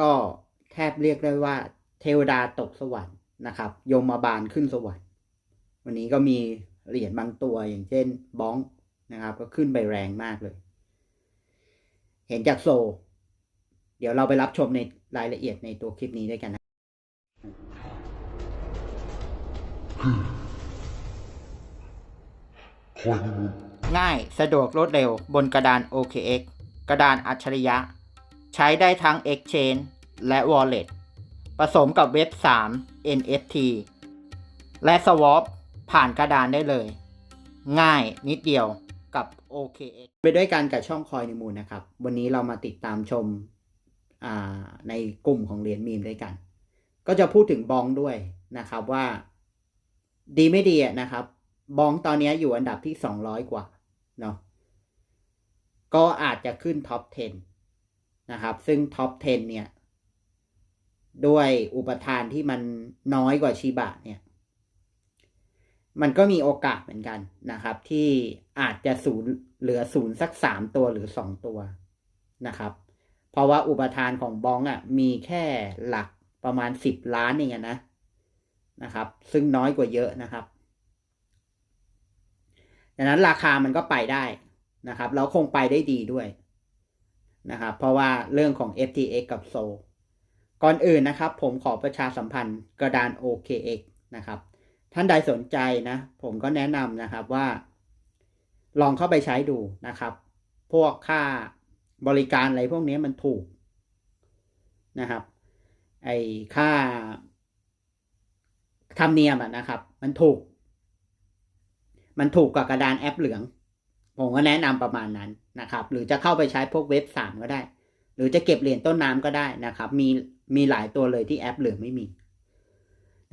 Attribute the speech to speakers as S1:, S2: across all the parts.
S1: ก็แทบเรียกได้ว่า เทวดาตกสวรรค์นะครับยมมาบาลขึ้นสวรรค์ วันนี้ก็มีเหรียญบางตัวอย่างเช่นบ้องนะครับ ก็ขึ้นไปแรงมากเลย เห็นจากโซ เดี๋ยวเราไปรับชมในรายละเอียดในตัวคลิปนี้ด้วยกันนะ ง่ายสะดวกรวดเร็วบนกระดาน OKX กระดานอัจฉริยะ ใช้ได้ทั้ง Exchange และ Wallet ผสมกับเว็บ 3 NFT และ Swap ผ่านกระดานได้เลย ง่ายนิดเดียวกับ OKX ไปด้วยกันกับช่องคอยในมูลนะครับ วันนี้เรามาติดตามชมในกลุ่มของเหรียญมีมด้วยกัน ก็จะพูดถึงบองด้วยนะครับว่า ดีไม่ดีนะครับ บองตอนนี้อยู่อันดับที่สองร้อยกว่าเนาะก็อาจจะขึ้นท็อป 10 นะครับ ซึ่งท็อป 10 เนี่ย ด้วยอุปทานที่มันน้อยกว่าชิบะเนี่ย มันก็มีโอกาสเหมือนกันนะครับ ที่อาจจะศูนย์เหลือศูนย์สักสามตัวหรือสองตัวนะครับ เพราะว่าอุปทานของบองอะ มีแค่หลักประมาณสิบล้านเองนะนะครับ ซึ่งน้อยกว่าเยอะนะครับดังนั้นราคามันก็ไปได้นะครับ แล้วคงไปได้ดีด้วย นะครับเพราะว่าเรื่องของ FTX กับโซก่อนอื่นนะครับ ผมขอประชาสัมพันธ์กระดาน OKX นะครับ ท่านใดสนใจนะ ผมก็แนะนำนะครับว่า ลองเข้าไปใช้ดูนะครับ พวกค่าบริการอะไรพวกนี้มันถูกนะครับ ไอค่าธรรมเนียมนะครับ มันถูก มันถูกกับกระดานแอปเหลือง ผมก็แนะนำประมาณนั้น นะครับหรือจะเข้าไปใช้พวกเว็บสามก็ได้ หรือจะเก็บเหรียญต้นน้ำก็ได้นะครับ มีมีหลายตัวเลยที่แอปเหลือไม่มี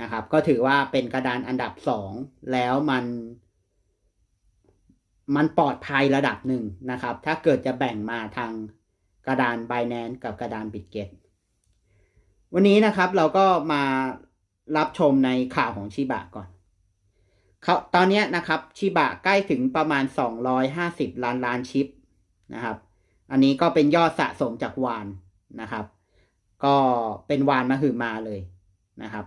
S1: นะครับ ก็ถือว่าเป็นกระดานอันดับสองแล้วมัน มันปลอดภัยระดับหนึ่งนะครับ ถ้าเกิดจะแบ่งมาทางกระดาน b i n a n c e กับกระดาน Bitget วันนี้นะครับเราก็มารับชมในข่าวของชิบะก่อนเขาตอนนี้นะครับชิบะใกล้ถึงประมาณ 250 ล้านล้านชิป นะครับ อันนี้ก็เป็นยอดสะสมจากวานนะครับ ก็เป็นวานมาหือมาเลยนะครับ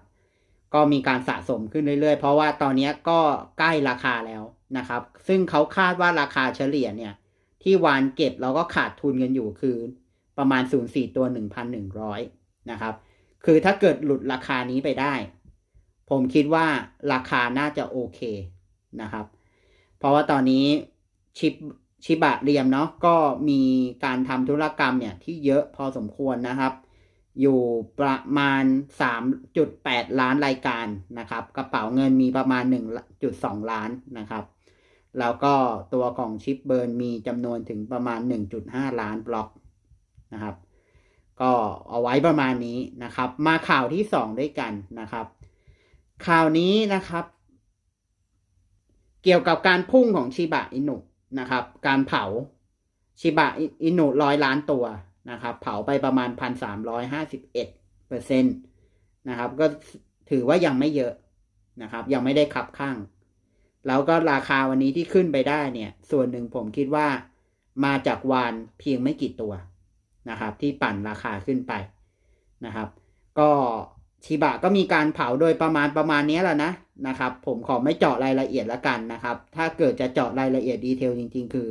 S1: ก็มีการสะสมขึ้นเรื่อยๆ เพราะว่าตอนนี้ก็ใกล้ราคาแล้วนะครับ ซึ่งเขาคาดว่าราคาเฉลี่ยเนี่ย ที่วานเก็บเราก็ขาดทุนกันอยู่คือประมาณ 0.4 ตัว 1,100 นะครับ คือถ้าเกิดหลุดราคานี้ไปได้ ผมคิดว่าราคาน่าจะโอเคนะครับ เพราะว่าตอนนี้ชิป ชิบะเรียมเนาะก็มีการทำธุรกรรมเนี่ยที่เยอะพอสมควรนะครับ อยู่ประมาณ 3.8 ล้านรายการนะครับ กระเป๋าเงินมีประมาณ 1.2 ล้านนะครับแล้วก็ตัวของชิปเบิร์นมีจำนวนถึงประมาณ 1.5 ล้านบล็อกนะครับ ก็เอาไว้ประมาณนี้นะครับ มาข่าวที่ 2 ด้วยกันนะครับ ข่าวนี้นะครับ เกี่ยวกับการพุ่งของชิบะอินุ นะครับ การเผาชิบะอินุร้อยล้านตัวนะครับ เผาไปประมาณพันสามร้อยห้าสิบเอ็ดเปอร์เซ็นตนะครับ ก็ถือว่ายังไม่เยอะนะครับ ยังไม่ได้ขับข้าง แล้วก็ราคาวันนี้ที่ขึ้นไปได้เนี่ย ส่วนหนึ่งผมคิดว่ามาจากวานเพียงไม่กี่ตัวนะครับ ที่ปั่นราคาขึ้นไปนะครับ ก็ ชิบะก็มีการเผาโดยประมาณประมาณนี้แหละนะนะครับ ผมขอไม่เจาะรายละเอียดละกันนะครับ ถ้าเกิดจะเจาะรายละเอียดดีเทลจริง ๆ คือ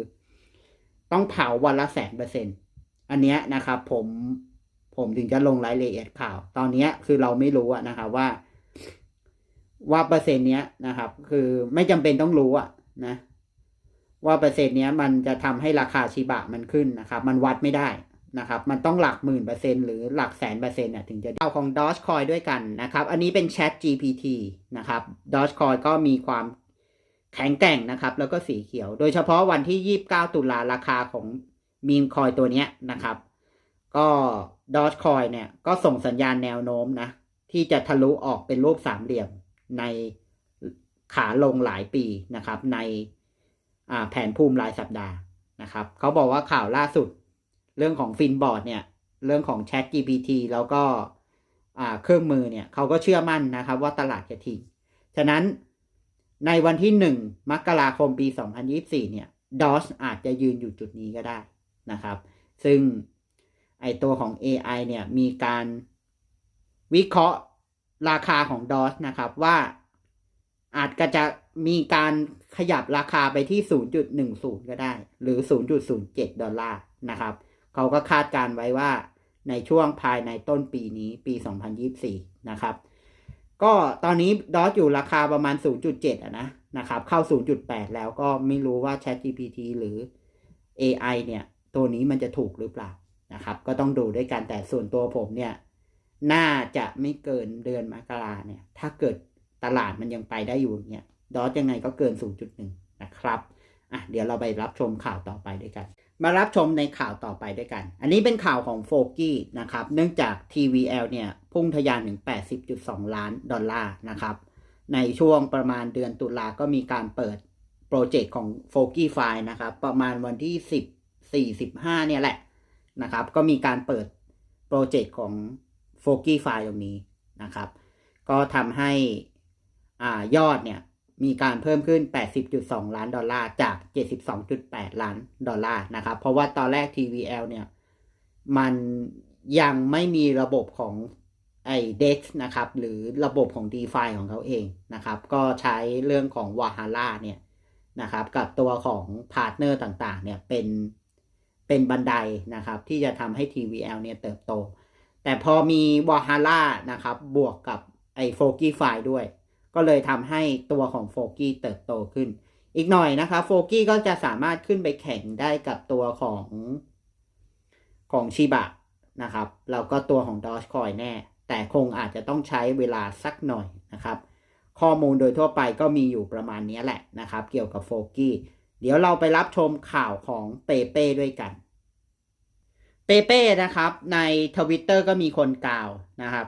S1: ต้องเผาวันละแสนเปอร์เซ็นต์อันเนี้ยนะครับ ผมผมถึงจะลงรายละเอียดข่าว ตอนนี้คือเราไม่รู้อะนะครับว่า ว่าเปอร์เซ็นต์เนี้ยนะครับ คือไม่จำเป็นต้องรู้อะนะ ว่าเปอร์เซ็นต์เนี้ยมันจะทำให้ราคาชิบะมันขึ้นนะครับ มันวัดไม่ได้ นะครับ มันต้องหลักหมื่นเปอร์เซ็นหรือหลักแสนเปอร์เซ็นต์ถึงจะเอาของ Dogecoin ด้วยกันนะครับ อันนี้เป็น Chat GPT นะครับ Dogecoin ก็มีความแข็งแกร่งนะครับ แล้วก็สีเขียว โดยเฉพาะวันที่ 29 ตุลาราคาของมีมคอยตัวนี้นะครับ ก็ Dogecoin เนี่ย ก็ส่งสัญญาณแนวโน้มนะ ที่จะทะลุออกเป็นรูปสามเหลี่ยมในขาลงหลายปีนะครับ ในแผนภูมิรายสัปดาห์นะครับ เขาบอกว่าข่าวล่าสุด เรื่องของฟินบอร์ดเนี่ย เรื่องของ Chat GPT แล้วก็เครื่องมือเนี่ยเขาก็เชื่อมั่นนะครับว่าตลาดจะทิ้งฉะนั้นในวันที่หนึ่งมกราคมปี 2024 เนี่ยดอสอาจจะยืนอยู่จุดนี้ก็ได้นะครับ ซึ่งไอตัวของ AI เนี่ยมีการวิเคราะห์ราคาของ DOS นะครับว่าอาจจะจะมีการขยับราคาไปที่ 0.10 ก็ได้ หรือ 0.07 ดอลลาร์นะครับ เขาก็คาดการไว้ว่าในช่วงภายในต้นปีนี้ปี 2024 นะครับ ก็ตอนนี้ดอสอยู่ราคาประมาณ 0.7อะนะนะครับ เข้า 0.8 แล้วก็ไม่รู้ว่า ChatGPT หรือ AI เนี่ย ตัวนี้มันจะถูกหรือเปล่านะครับ ก็ต้องดูด้วยกันแต่ส่วนตัวผมเนี่ย น่าจะไม่เกินเดือนมกราเนี่ย ถ้าเกิดตลาดมันยังไปได้อยู่เนี่ยดอสยังไงก็เกิน 0.1 นะครับ อะเดี๋ยวเราไปรับชมข่าวต่อไปด้วยกัน มารับชมในข่าวต่อไปด้วยกัน อันนี้เป็นข่าวของโฟกี้นะครับ เนื่องจาก TVL เนี่ยพุ่งทะยานถึง 80.2 ล้านดอลลาร์นะครับ ในช่วงประมาณเดือนตุลาก็มีการเปิดโปรเจกต์ของโฟกี้ไฟนะครับ ประมาณวันที่ 10 45 เนี่ยแหละนะครับ ก็มีการเปิดโปรเจกต์ของโฟกี้ไฟตรงนี้นะครับ ก็ทำให้อ่ายอดเนี่ย มีการเพิ่มขึ้น 80.2 ล้านดอลลาร์จาก 72.8 ล้านดอลลาร์นะครับ เพราะว่าตอนแรก TVL เนี่ย มันยังไม่มีระบบของไอ้ DEX นะครับ หรือระบบของ DeFi ของเขาเองนะครับ ก็ใช้เรื่องของ Wahala เนี่ยนะครับ กับตัวของพาร์ทเนอร์ต่างๆ เนี่ยเป็นเป็นบันไดนะครับ ที่จะทำให้ TVL เนี่ยเติบโต แต่พอมี Wahala นะครับ บวกกับไอ้ f o g i f i ด้วย ก็เลยทำให้ตัวของโฟกี้เติบโตขึ้น อีกหน่อยนะคะโฟกี้ก็จะสามารถขึ้นไปแข่งได้กับตัวของของชิบะนะครับแล้วก็ตัวของดอ g คอยแน่ แต่คงอาจจะต้องใช้เวลาสักหน่อยนะครับ ข้อมูลโดยทั่วไปก็มีอยู่ประมาณนี้แหละนะครับ เกี่ยวกับโฟกี้เดี๋ยวเราไปรับชมข่าวของเปเป้ด้วยกัน เปเป้นะครับ ในทวิตเตอร์ก็มีคนกล่าวนะครับ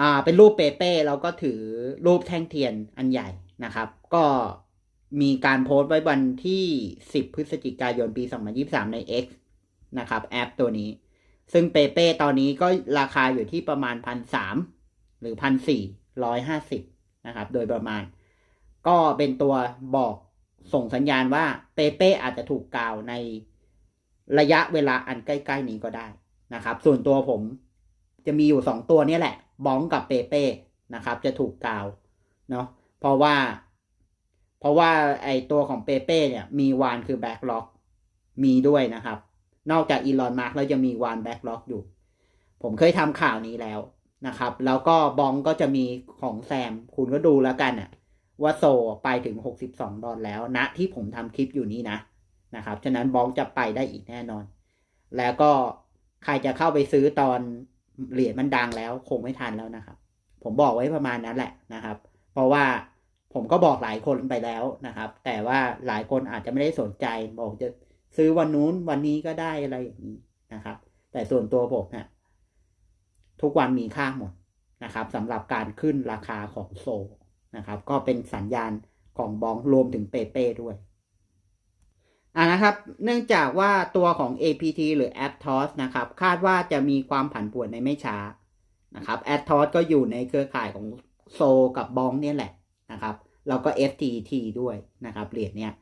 S1: อ่าเป็นรูปเปเป้แล้วก็ถือรูปแท่งเทียนอันใหญ่นะครับ ก็มีการโพสต์ไว้วันที่ 10 พฤศจิกายนปี 2023 ใน X นะครับ แอปตัวนี้ ซึ่งเปเป้ตอนนี้ก็ราคาอยู่ที่ประมาณ1,300หรือ1,450นะครับ โดยประมาณ ก็เป็นตัวบอกส่งสัญญาณว่าเปเป้อาจจะถูกกล่าวในระยะเวลาอันใกล้ ๆ นี้ก็ได้นะครับ ส่วนตัวผม จะมีอยู่ 2 ตัวนี้แหละ บ้องกับเปเป้นะครับ จะถูกกล่าวเนาะเพราะว่า เพราะว่าไอตัวของเปเป้เนี่ย มีวานคือแบ็กล็อกมีด้วยนะครับ นอกจากอีลอนมาร์กแล้วจะมีวานแบ็กล็อกอยู่ ผมเคยทำข่าวนี้แล้วนะครับ แล้วก็บองก็จะมีของแซม คุณก็ดูแล้วกันอะว่าโซไปถึง 62 ดอลแล้วณนะที่ผมทำคลิปอยู่นี้นะนะครับ ฉะนั้นบองจะไปได้อีกแน่นอน แล้วก็ใครจะเข้าไปซื้อตอน เหรียญมันดังแล้วคงไม่ทันแล้วนะครับ ผมบอกไว้ประมาณนั้นแหละนะครับ เพราะว่าผมก็บอกหลายคนไปแล้วนะครับ แต่ว่าหลายคนอาจจะไม่ได้สนใจบอกจะซื้อวันนู้นวันนี้ก็ได้อะไรอย่างนี้นะครับ แต่ส่วนตัวผมเนะี่ยทุกวันมีค่าหมดนะครับสำหรับการขึ้นราคาของโซนะครับ ก็เป็นสัญญาณของบองรวมถึงเปเป้ด้วย อ่านะครับ เนื่องจากว่าตัวของ APT หรือ a p t o s นะครับ คาดว่าจะมีความผันผวนในไม่ช้านะครับ a p t o s ก็อยู่ในเครือข่ายของโซกับบองเนี่ยแหละนะครับ แล้วก็ FTT ด้วยนะครับเหรียญเนี่ย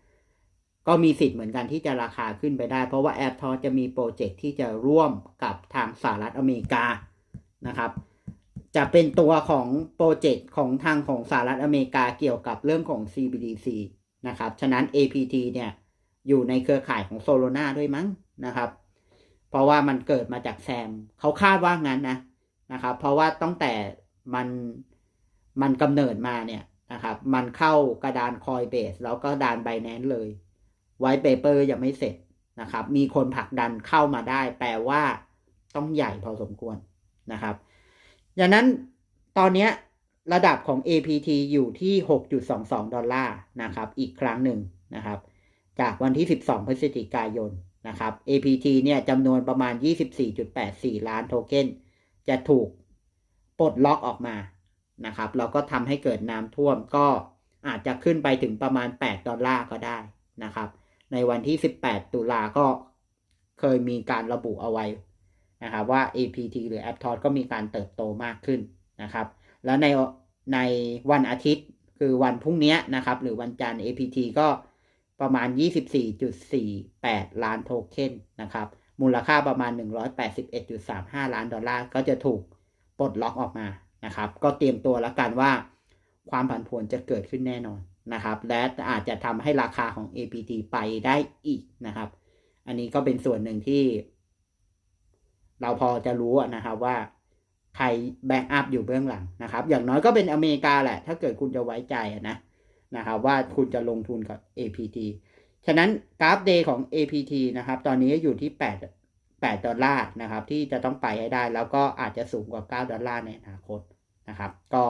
S1: ก็มีสิทธิ์เหมือนกันที่จะราคาขึ้นไปได้ เพราะว่า a p t o s จะมีโปรเจกต์ที่จะร่วมกับทางสหรัฐอเมริกานะครับ จะเป็นตัวของโปรเจกต์ของทางของสหรัฐอเมริกาเกี่ยวกับเรื่องของ CBDC นะครับ ฉะนั้น APT เนี่ย อยู่ในเครือข่ายของโซโลนาด้วยมั้งนะครับ เพราะว่ามันเกิดมาจากแซมเขาคาดว่างั้นนะนะครับ เพราะว่าตั้งแต่มันมันกำเนิดมาเนี่ยนะครับ มันเข้ากระดานคอยเบสแล้วก็ดานไบแนนเลยไวท์เปเปอร์ยังไม่เสร็จนะครับ มีคนผลักดันเข้ามาได้ แปลว่าต้องใหญ่พอสมควรนะครับดังนั้นตอนนี้ระดับของ APT อยู่ที่ 6.22 ดอลลาร์นะครับ อีกครั้งหนึ่งนะครับ จากวันที่ 12 พฤศจิกายนนะครับ APT เนี่ยจำนวนประมาณ 24.84 ล้านโทเค็นจะถูกปลดล็อกออกมานะครับแล้วก็ทำให้เกิดน้ำท่วมก็อาจจะขึ้นไปถึงประมาณ 8 ดอลลาร์ก็ได้นะครับ ในวันที่ 18 ตุลาก็เคยมีการระบุเอาไว้นะครับว่า APT หรือ a p t o s ก็มีการเติบโตมากขึ้นนะครับ แล้วในในวันอาทิตย์คือวันพรุ่งนี้นะครับ หรือวันจันทร์ APT ก็ ประมาณ 24.48 ล้านโทเค็นนะครับ มูลค่าประมาณ 181.35 ล้านดอลลาร์ ก็จะถูกปลดล็อกออกมานะครับ ก็เตรียมตัวแล้วกันว่า ความผันผวนจะเกิดขึ้นแน่นอนนะครับ และอาจจะทำให้ราคาของ APT ไปได้อีกนะครับ อันนี้ก็เป็นส่วนหนึ่งที่ เราพอจะรู้นะครับว่าใครแบ็กอัพอยู่เบื้องหลังนะครับ อย่างน้อยก็เป็นอเมริกาแหละ ถ้าเกิดคุณจะไว้ใจนะ นะครับว่าคุณจะลงทุนกับ APT ฉะนั้นกราฟเดย์ของ APT นะครับ ตอนนี้อยู่ที่ 8 8 ดอลลาร์นะครับ ที่จะต้องไปให้ได้ แล้วก็อาจจะสูงกว่า 9 ดอลลาร์ในอนาคตนะครับ ก็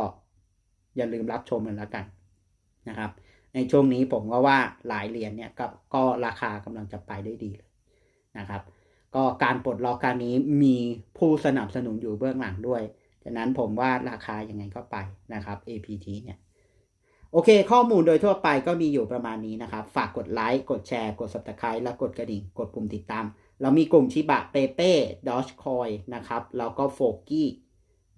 S1: อย่าลืมรับชมกันแล้วกันนะครับ ในช่วงนี้ผมก็ว่าหลายเหรียญเนี่ยก็ก็ราคากำลังจะไปได้ดีเลยนะครับ ก็การปลดล็อกการนี้มีผู้สนับสนุนอยู่เบื้องหลังด้วย ฉะนั้นผมว่าราคายังไงก็ไปนะครับ APT เนี่ย โอเค ข้อมูลโดยทั่วไปก็มีอยู่ประมาณนี้นะครับ ฝากกดไลค์ กดแชร์ กด subscribe และกดกระดิ่ง กดปุ่มติดตาม เรามีกลุ่มชิบะเปเป้ดอชคอยนะครับ แล้วก็โฟกี้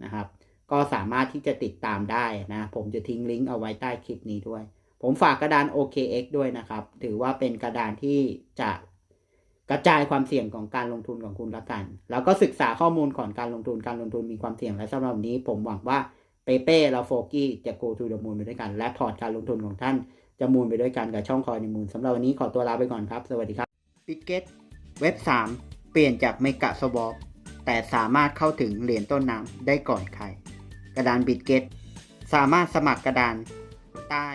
S1: นะครับ ก็สามารถที่จะติดตามได้นะ ผมจะทิ้งลิงก์เอาไว้ใต้คลิปนี้ด้วย ผมฝากกระดาน OKX ด้วยนะครับ ถือว่าเป็นกระดานที่จะกระจายความเสี่ยงของการลงทุนของคุณละกัน แล้วก็ศึกษาข้อมูลก่อนการลงทุน การลงทุนมีความเสี่ยงและสำหรับวันนี้ ผมหวังว่า เปเป้และโฟกี้จะโกทูเดอะมูนไปด้วยกัน และพอร์ตการลงทุนของท่านจะมูลไปด้วยกันกับช่องคอยในมูลสำหรับวันนี้ขอตัวลาไปก่อนครับ สวัสดีครับปิกเก็ตเว็บ 3 เปลี่ยนจากเมกะสวอปแต่สามารถเข้าถึงเหรียญต้นน้ำได้ก่อนใคร กระดานบิตเก็ตสามารถสมัครกระดานใต้